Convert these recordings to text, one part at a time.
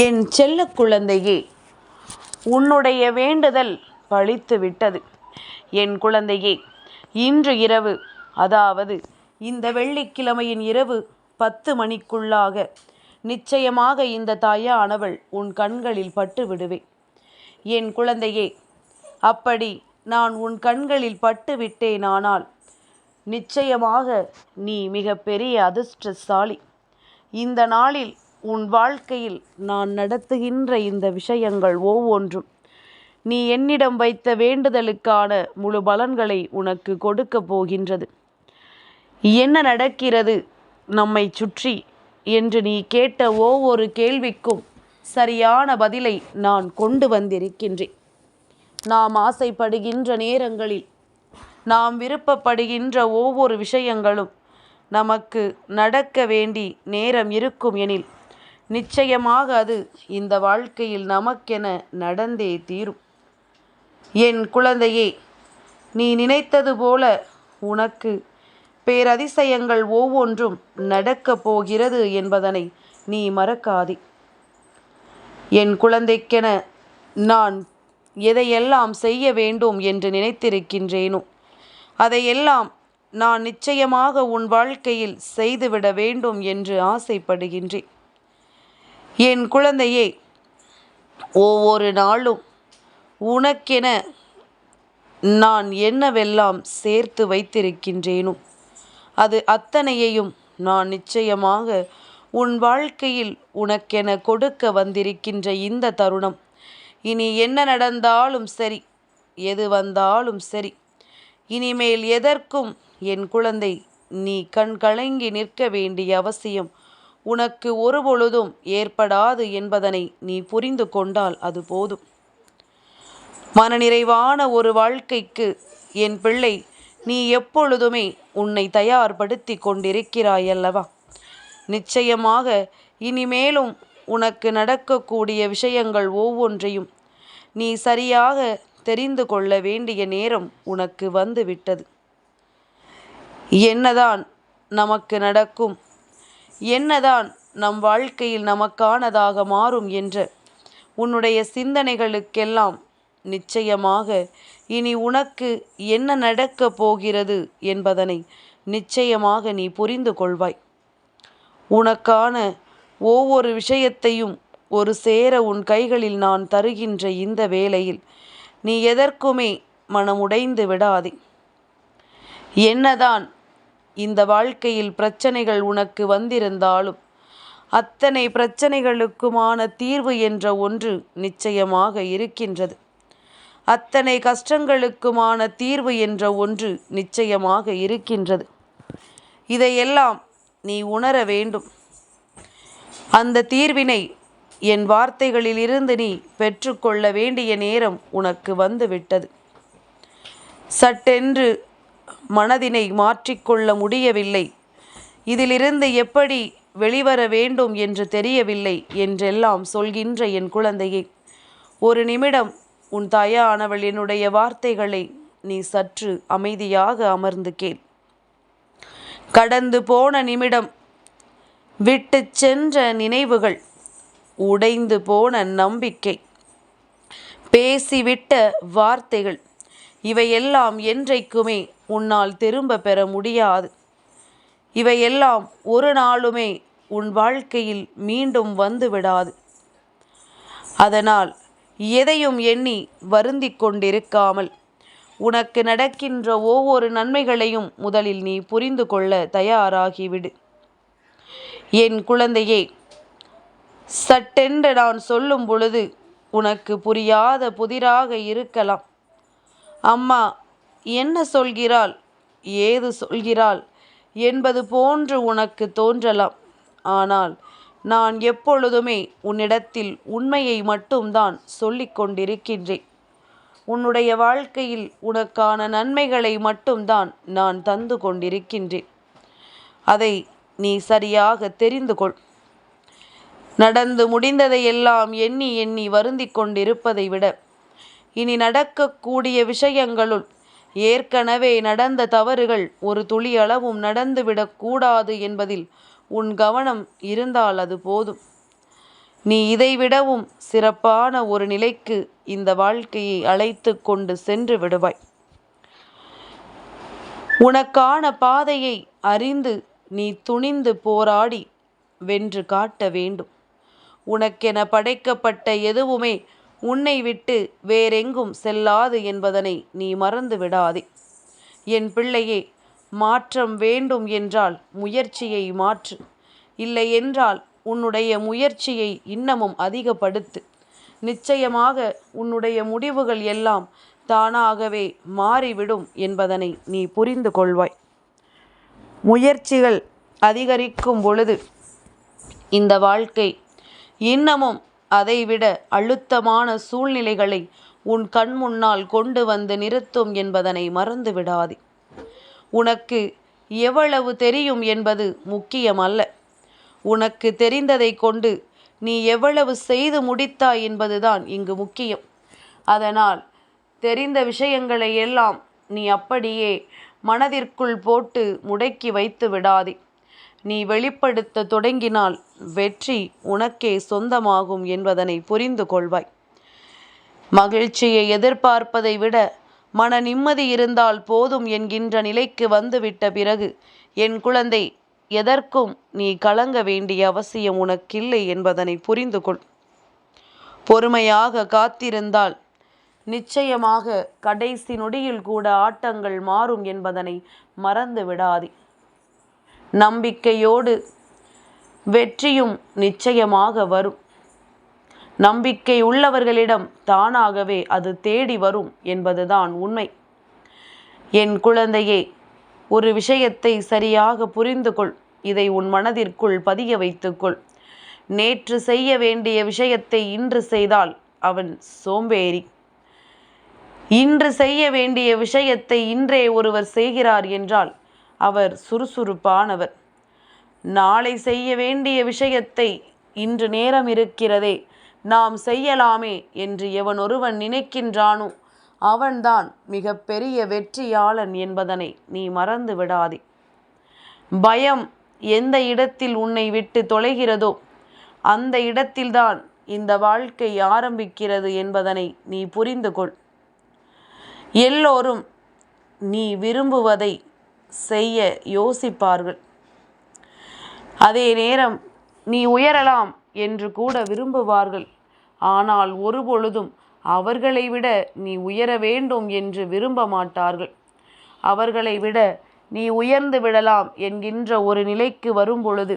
என் செல்ல குழந்தையே உன்னுடைய வேண்டுதல் பழித்து விட்டது. என் குழந்தையே இன்று இரவு அதாவது இந்த வெள்ளிக்கிழமையின் இரவு பத்து மணிக்குள்ளாக நிச்சயமாக இந்த தாயானவள் உன் கண்களில் பட்டு விடுவேன். என் குழந்தையே அப்படி நான் உன் கண்களில் பட்டு விட்டேனானால் நிச்சயமாக நீ மிகப்பெரிய அதிர்ஷ்டசாலி. இந்த நாளில் உன் வாழ்க்கையில் நான் நடத்துகின்ற இந்த விஷயங்கள் ஒவ்வொன்றும் நீ என்னிடம் வைத்த வேண்டுதலுக்கான முழு பலன்களை உனக்கு கொடுக்க போகின்றது. என்ன நடக்கிறது நம்மை சுற்றி என்று நீ கேட்ட ஒவ்வொரு கேள்விக்கும் சரியான பதிலை நான் கொண்டு வந்திருக்கின்றேன். நாம் ஆசைப்படுகின்ற நேரங்களில் நாம் விருப்பப்படுகின்ற ஒவ்வொரு விஷயங்களும் நமக்கு நடக்க வேண்டி நேரம் இருக்கும் எனில் நிச்சயமாக அது இந்த வாழ்க்கையில் நமக்கென நடந்தே தீரும். என் குழந்தையே நீ நினைத்தது போல உனக்கு பேரதிசயங்கள் ஒவ்வொன்றும் நடக்கப் போகிறது என்பதனை நீ மறக்காதே. என் குழந்தைக்கென நான் எதையெல்லாம் செய்ய வேண்டும் என்று நினைத்திருக்கின்றேனோ அதையெல்லாம் நான் நிச்சயமாக உன் வாழ்க்கையில் செய்துவிட வேண்டும் என்று ஆசைப்படுகின்றேன். என் குழந்தையே ஒவ்வொரு நாளும் உனக்கென நான் என்னவெல்லாம் சேர்த்து வைத்திருக்கின்றேனோ அது அத்தனையையும் நான் நிச்சயமாக உன் வாழ்க்கையில் உனக்கென கொடுக்க வந்திருக்கின்ற இந்த தருணம். இனி என்ன நடந்தாலும் சரி எது வந்தாலும் சரி இனிமேல் எதற்கும் என் குழந்தை நீ கண் கலங்கி நிற்க வேண்டிய அவசியம் உனக்கு ஒருபொழுதும் ஏற்படாது என்பதனை நீ புரிந்து கொண்டால் அது போதும். மனநிறைவான ஒரு வாழ்க்கைக்கு என் பிள்ளை நீ எப்பொழுதுமே உன்னை தயார்படுத்தி கொண்டிருக்கிறாய் அல்லவா நிச்சயமாக இனிமேலும் உனக்கு நடக்கக்கூடிய விஷயங்கள் ஒவ்வொன்றையும் நீ சரியாக தெரிந்து கொள்ள வேண்டிய நேரம் உனக்கு வந்துவிட்டது. என்னதான் நமக்கு நடக்கும் என்னதான் நம் வாழ்க்கையில் நமக்கானதாக மாறும் என்ற உன்னுடைய சிந்தனைகளுக்கெல்லாம் நிச்சயமாக இனி உனக்கு என்ன நடக்கப் போகிறது என்பதனை நிச்சயமாக நீ புரிந்து கொள்வாய். உனக்கான ஒவ்வொரு விஷயத்தையும் ஒரு சேர உன் கைகளில் நான் தருகின்ற இந்த வேளையில் நீ எதற்குமே மனமுடைந்து விடாதே. என்னதான் இந்த வாழ்க்கையில் பிரச்சனைகள் உனக்கு வந்திருந்தாலும் அத்தனை பிரச்சனைகளுக்குமான தீர்வு என்ற ஒன்று நிச்சயமாக இருக்கின்றது. அத்தனை கஷ்டங்களுக்குமான தீர்வு என்ற ஒன்று நிச்சயமாக இருக்கின்றது. இதையெல்லாம் நீ உணர வேண்டும். அந்த தீர்வினை என் வார்த்தைகளிலிருந்து நீ பெற்றுக்கொள்ள வேண்டிய நேரம் உனக்கு வந்துவிட்டது. சட்டென்று மனதினை மாற்றிக்கொள்ள முடியவில்லை. இதிலிருந்து எப்படி வெளிவர வேண்டும் என்று தெரியவில்லை என்றெல்லாம் சொல்கின்ற என் குழந்தையை ஒரு நிமிடம் உன் தாயானவள் என்னுடைய வார்த்தைகளை நீ சற்று அமைதியாக அமர்ந்து கேள். கடந்து போன நிமிடம் விட்டு சென்ற நினைவுகள் உடைந்து போன நம்பிக்கை பேசிவிட்ட வார்த்தைகள் இவையெல்லாம் என்றைக்குமே உன்னால் திரும்ப பெற முடியாது. இவையெல்லாம் ஒரு நாளுமே உன் வாழ்க்கையில் மீண்டும் வந்து விடாது. அதனால் எதையும் எண்ணி வருந்தி கொண்டிருக்காமல் உனக்கு நடக்கின்ற ஒவ்வொரு நன்மைகளையும் முதலில் நீ புரிந்து கொள்ள தயாராகிவிடு. என் குழந்தையே சட்டென்று நான் சொல்லும் பொழுது உனக்கு புரியாத புதிராக இருக்கலாம். அம்மா என்ன சொல்கிறாள்? ஏது சொல்கிறாள்? என்பது போன்று உனக்கு தோன்றலாம். ஆனால் நான் எப்பொழுதுமே உன்னிடத்தில் உண்மையை மட்டும்தான் சொல்லிக் கொண்டிருக்கின்றேன். உன்னுடைய வாழ்க்கையில் உனக்கான நன்மைகளை மட்டும்தான் நான் தந்து கொண்டிருக்கின்றேன். அதை நீ சரியாக தெரிந்து கொள். நடந்து முடிந்ததையெல்லாம் எண்ணி எண்ணி வருந்தி கொண்டிருப்பதை விட இனி நடக்கக்கூடிய விஷயங்களுள் ஏற்கனவே நடந்த தவறுகள் ஒரு துளி அளவும் நடந்துவிடக் என்பதில் உன் கவனம் இருந்தால் அது போதும். நீ இதைவிடவும் சிறப்பான ஒரு நிலைக்கு இந்த வாழ்க்கையை அழைத்து கொண்டு சென்று விடுவாய். உனக்கான பாதையை அறிந்து நீ துணிந்து போராடி வென்று காட்ட வேண்டும். உனக்கென படைக்கப்பட்ட எதுவுமே உன்னை விட்டு வேறெங்கும் செல்லாது என்பதனை நீ மறந்து விடாதே என் பிள்ளையே மாற்றம் வேண்டும் என்றால் முயற்சியை மாற்று. இல்லை என்றால் உன்னுடைய முயற்சியை இன்னமும் அதிகப்படுத்து. நிச்சயமாக உன்னுடைய முடிவுகள் எல்லாம் தானாகவே மாறிவிடும் என்பதனை நீ புரிந்து கொள்வாய். முயற்சிகள் அதிகரிக்கும் பொழுது இந்த வாழ்க்கை இன்னமும் அதைவிட அழுத்தமான சூழ்நிலைகளை உன் கண் முன்னால் கொண்டு வந்து நிறுத்தும் என்பதனை மறந்து விடாதே உனக்கு எவ்வளவு தெரியும் என்பது முக்கியமல்ல. உனக்கு தெரிந்ததை கொண்டு நீ எவ்வளவு செய்து முடித்தாய் என்பதுதான் இங்கு முக்கியம். அதனால் தெரிந்த விஷயங்களை எல்லாம் நீ அப்படியே மனதிற்குள் போட்டு முடக்கி வைத்து விடாதே. நீ வெளிப்படுத்த தொடங்கினால் வெற்றி உனக்கே சொந்தமாகும் என்பதனை புரிந்து கொள்வாய். மகிழ்ச்சியை எதிர்பார்ப்பதை விட மன நிம்மதி இருந்தால் போதும் என்கின்ற நிலைக்கு வந்துவிட்ட பிறகு என் குழந்தை எதற்கும் நீ கலங்க வேண்டிய அவசியம் உனக்கில்லை என்பதனை புரிந்து கொள். பொறுமையாக காத்திருந்தால் நிச்சயமாக கடைசி நொடியில் கூட ஆட்டங்கள் மாறும் என்பதனை மறந்து விடாதே நம்பிக்கையோடு வெற்றியும் நிச்சயமாக வரும். நம்பிக்கை உள்ளவர்களிடம் தானாகவே அது தேடி வரும் என்பதுதான் உண்மை. என் குழந்தையே ஒரு விஷயத்தை சரியாக புரிந்து கொள் இதை உன் மனதிற்குள் பதிய வைத்துக்கொள். நேற்று செய்ய வேண்டிய விஷயத்தை இன்று செய்தால் அவன் சோம்பேறி. இன்று செய்ய வேண்டிய விஷயத்தை இன்றே ஒருவர் செய்கிறார் என்றால் அவர் சுறுசுறுப்பானவர். நாளை செய்ய வேண்டிய விஷயத்தை இன்று நேரம் இருக்கிறதே நாம் செய்யலாமே என்று எவன் ஒருவன் நினைக்கின்றானோ அவன்தான் மிக பெரிய வெற்றியாளன் என்பதனை நீ மறந்து விடாதே. பயம் எந்த இடத்தில் உன்னை விட்டு தொலைகிறதோ அந்த இடத்தில்தான் இந்த வாழ்க்கை ஆரம்பிக்கிறது என்பதனை நீ புரிந்து கொள் எல்லோரும் நீ விரும்புவதை செய்ய யோசிப்பார்கள். அதே நேரம் நீ உயரலாம் என்று கூட விரும்புவார்கள். ஆனால் ஒருபொழுதும் அவர்களை விட நீ உயர வேண்டும் என்று விரும்ப மாட்டார்கள். அவர்களை விட நீ உயர்ந்து விடலாம் என்கின்ற ஒரு நிலைக்கு வரும்பொழுது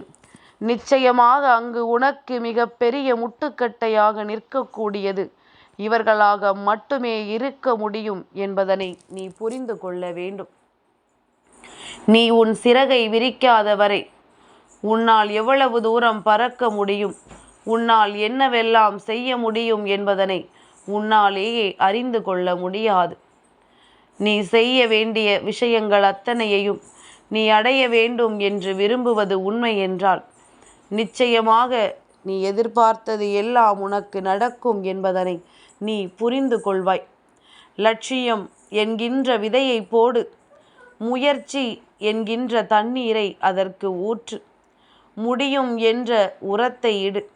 நிச்சயமாக அங்கு உனக்கு மிக பெரிய முட்டுக்கட்டையாக நிற்கக்கூடியது. இவர்களாக மட்டுமே இருக்க முடியும் என்பதனை நீ புரிந்து கொள்ள வேண்டும். நீ உன் சிறகை விரிக்காத வரை உன்னால் எவ்வளவு தூரம் பறக்க முடியும்? உன்னால் என்னவெல்லாம் செய்ய முடியும் என்பதனை உன்னாலேயே அறிந்து கொள்ள முடியாது. நீ செய்ய வேண்டிய விஷயங்கள் அத்தனையையும் நீ அடைய வேண்டும் என்று விரும்புவது உண்மை என்றால் நிச்சயமாக நீ எதிர்பார்த்தது எல்லாம் உனக்கு நடக்கும் என்பதனை நீ புரிந்து கொள்வாய். லட்சியம் என்கின்ற விதையை போடு. முயற்சி என்கின்ற தண்ணீரை அதற்கு ஊற்று. முடியும் என்ற உரத்தை இடு.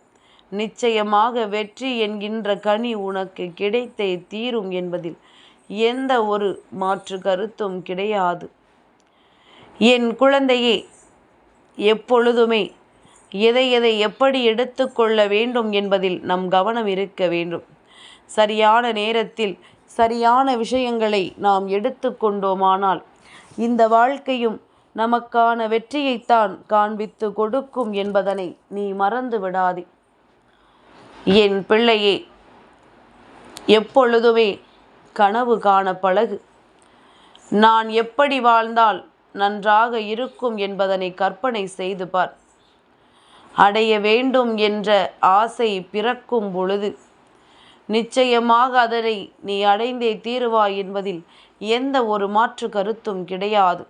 நிச்சயமாக வெற்றி என்கின்ற கனி உனக்கு கிடைத்தே தீரும் என்பதில் எந்த ஒரு மாற்று கருத்தும் கிடையாது. என் குழந்தையே எப்பொழுதுமே எதை எதை எப்படி எடுத்துக்கொள்ள வேண்டும் என்பதில் நம் கவனம் இருக்க வேண்டும். சரியான நேரத்தில் சரியான விஷயங்களை நாம் எடுத்துக்கொண்டோமானால் இந்த வாழ்க்கையும் நமக்கான வெற்றியைத்தான் காண்பித்து கொடுக்கும் என்பதனை நீ மறந்து விடாதே. என் பிள்ளையே எப்பொழுதுமே கனவு காண பழகு. நான் எப்படி வாழ்ந்தால் நன்றாக இருக்கும் என்பதனை கற்பனை செய்து பார். அடைய வேண்டும் என்ற ஆசை பிறக்கும் பொழுது நிச்சயமாக அதனை நீ அடைந்தே தீருவாய் என்பதில் எந்த ஒரு மாற்று கருத்தும் கிடையாது.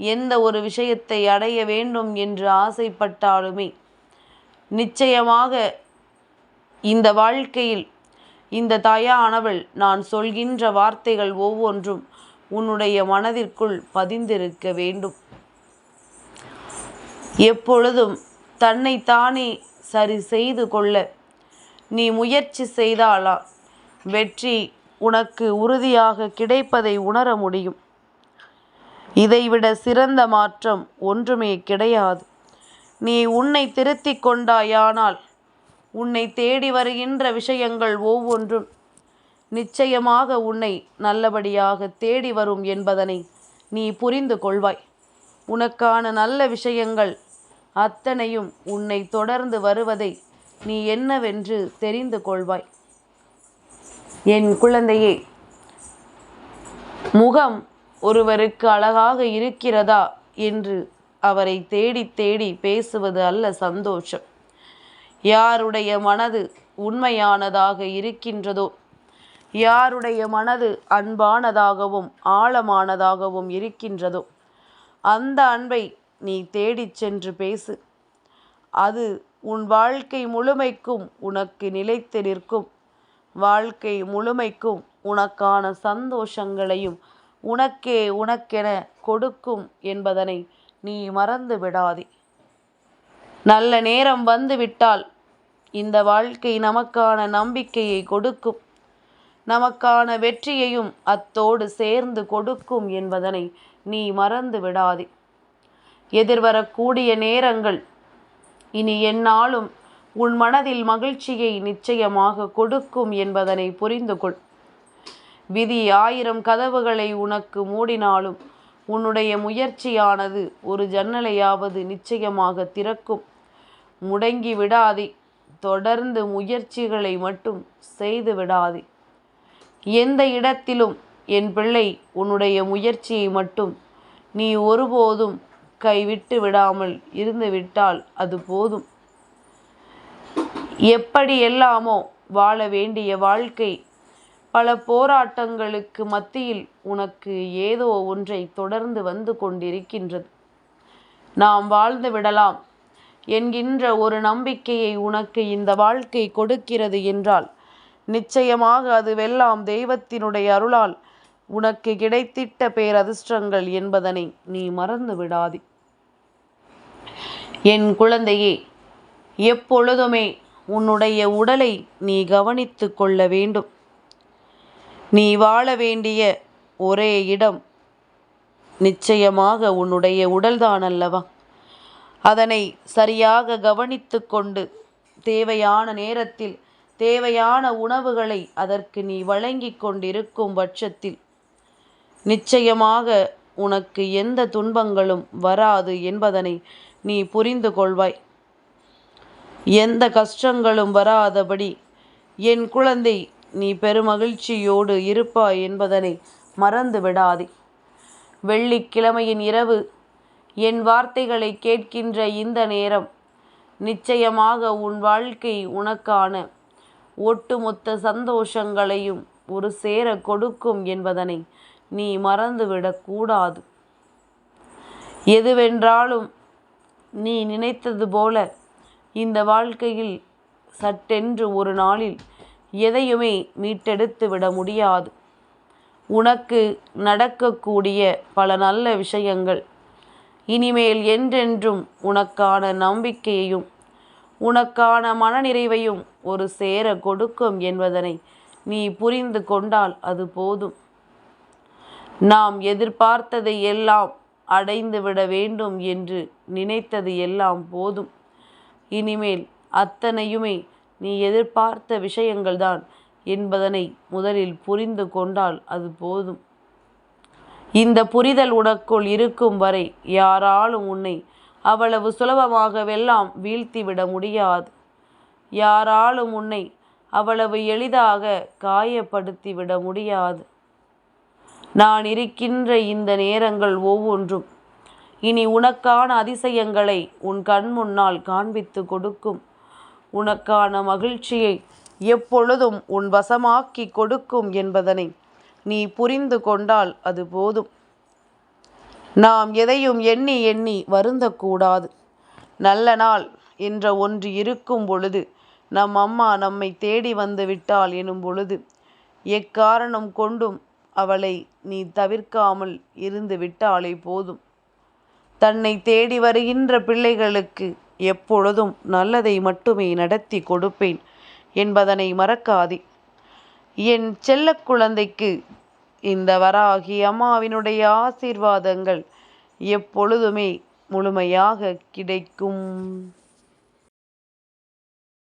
எந்த ஒரு விஷயத்தை அடைய வேண்டும் என்று ஆசைப்பட்டாலுமே நிச்சயமாக இந்த வாழ்க்கையில் இந்த தாயானவள் நான் சொல்கின்ற வார்த்தைகள் ஒவ்வொன்றும் உன்னுடைய மனதிற்குள் பதிந்திருக்க வேண்டும். எப்பொழுதும் தன்னை தானே சரி செய்து கொள்ள நீ முயற்சி செய்தாலா வெற்றி உனக்கு உறுதியாக கிடைப்பதை உணர முடியும். இதைவிட சிறந்த மாற்றம் ஒன்றுமே கிடையாது. நீ உன்னை திருத்திக் கொண்டாயானால் உன்னை தேடி வருகின்ற விஷயங்கள் ஒவ்வொன்றும் நிச்சயமாக உன்னை நல்லபடியாக தேடி வரும் என்பதனை நீ புரிந்து கொள்வாய். உனக்கான நல்ல விஷயங்கள் அத்தனையும் உன்னை தொடர்ந்து வருவதை நீ என்னவென்று தெரிந்து கொள்வாய். என் குழந்தையே முகம் ஒருவருக்கு அழகாக இருக்கிறதா என்று அவரை தேடி தேடி பேசுவது அல்ல சந்தோஷம். யாருடைய மனது உண்மையானதாக இருக்கின்றதோ யாருடைய மனது அன்பானதாகவும் ஆழமானதாகவும் இருக்கின்றதோ அந்த அன்பை நீ தேடிச் சென்று பேசு. அது உன் வாழ்க்கை முழுமைக்கும் உனக்கு நிலைத்து நிற்கும். வாழ்க்கை முழுமைக்கும் உனக்கான சந்தோஷங்களையும் உனக்கே உனக்கென கொடுக்கும் என்பதனை நீ மறந்து விடாதே. நல்ல நேரம் வந்துவிட்டால் இந்த வாழ்க்கை நமக்கான நம்பிக்கையை கொடுக்கும். நமக்கான வெற்றியையும் அத்தோடு சேர்ந்து கொடுக்கும் என்பதனை நீ மறந்து விடாதே. எதிர்வரக்கூடிய நேரங்கள் இனி என்னாலும் உன் மனதில் மகிழ்ச்சியை நிச்சயமாக கொடுக்கும் என்பதனை புரிந்து கொள். விதி ஆயிரம் கதவுகளை உனக்கு மூடினாலும் உன்னுடைய முயற்சியானது ஒரு ஜன்னலையாவது நிச்சயமாக திறக்கும். முடங்கி விடாதே. தொடர்ந்து முயற்சிகளை மட்டும் செய்து விடாதே. எந்த இடத்திலும் என் பிள்ளை உன்னுடைய முயற்சியை மட்டும் நீ ஒருபோதும் கைவிட்டு விடாமல் இருந்துவிட்டால் அது போதும். எப்படி எல்லாமோ வாழ வேண்டிய வாழ்க்கை. பல போராட்டங்களுக்கு மத்தியில் உனக்கு ஏதோ ஒன்றை தொடர்ந்து வந்து கொண்டிருக்கின்றது. நாம் வாழ்ந்து விடலாம். என்கின்ற ஒரு நம்பிக்கையை உனக்கு இந்த வாழ்க்கை கொடுக்கிறது என்றால் நிச்சயமாக அதுவெல்லாம் தெய்வத்தினுடைய அருளால் உனக்கு கிடைத்திட்ட பேரதிர்ஷ்டங்கள் என்பதனை நீ மறந்து விடாதே. என் குழந்தையே எப்பொழுதுமே உன்னுடைய உடலை நீ கவனித்து கொள்ள வேண்டும். நீ வாழ வேண்டிய ஒரே இடம் நிச்சயமாக உன்னுடைய உடல்தான் அல்லவா? அதனை சரியாக கவனித்து கொண்டு தேவையான நேரத்தில் தேவையான உணவுகளை அதற்கு நீ வழங்கி கொண்டிருக்கும் பட்சத்தில் நிச்சயமாக உனக்கு எந்த துன்பங்களும் வராது என்பதனை நீ புரிந்து கொள்வாய். எந்த கஷ்டங்களும் வராதபடி என் குழந்தை நீ பெருமகிழ்ச்சியோடு இருப்பாய் என்பதனை மறந்து விடாதே வெள்ளிக்கிழமையின் இரவு என் வார்த்தைகளை கேட்கின்ற இந்த நேரம் நிச்சயமாக உன் வாழ்க்கை உனக்கான ஒட்டுமொத்த சந்தோஷங்களையும் ஒரு சேர கொடுக்கும் என்பதனை நீ மறந்துவிடக்கூடாது எதுவென்றாலும் நீ நினைத்தது போல இந்த வாழ்க்கையில் சட்டென்று ஒரு நாளில் எதையுமே மீட்டெடுத்து விட முடியாது. உனக்கு நடக்கக்கூடிய பல நல்ல விஷயங்கள் இனிமேல் என்றென்றும் உனக்கான நம்பிக்கையையும் உனக்கான மனநிறைவையும் ஒரு சேர கொடுக்கும் என்பதனை நீ புரிந்து கொண்டால் அது போதும். நாம் எதிர்பார்த்ததை எல்லாம் அடைந்துவிட வேண்டும் என்று நினைத்தது எல்லாம் போதும். இனிமேல் அத்தனையுமே நீ எதிர்பார்த்த விஷயங்கள்தான் என்பதனை முதலில் புரிந்து கொண்டால் அது போதும். இந்த புரிதல் உனக்குள் இருக்கும் வரை யாராலும் உன்னை அவ்வளவு சுலபமாகவெல்லாம் வீழ்த்திவிட முடியாது. யாராலும் உன்னை அவ்வளவு எளிதாக காயப்படுத்திவிட முடியாது. நான் இருக்கின்ற இந்த நேரங்கள் ஒவ்வொன்றும் இனி உனக்கான அதிசயங்களை உன் கண் முன்னால் காண்பித்து கொடுக்கும். உனக்கான மகிழ்ச்சியை எப்பொழுதும் உன் வசமாக்கி கொடுக்கும் என்பதனை நீ புரிந்து கொண்டால் அது போதும். நாம் எதையும் எண்ணி எண்ணி வருந்தக்கூடாது. நல்ல நாள் என்ற ஒன்று இருக்கும் பொழுது நம் அம்மா நம்மை தேடி வந்து விட்டாள் எனும் பொழுது எக்காரணம் கொண்டும் அவளை நீ தவிர்க்காமல் இருந்து விட்டாலே போதும். தன்னை தேடி வருகின்ற பிள்ளைகளுக்கு எப்பொழுதும் நல்லதை மட்டுமே நடத்தி கொடுப்பேன் என்பதனை மறக்காதே. என் செல்ல குழந்தைக்கு இந்த வராகி அம்மாவினுடைய ஆசீர்வாதங்கள் எப்பொழுதுமே முழுமையாக கிடைக்கும்.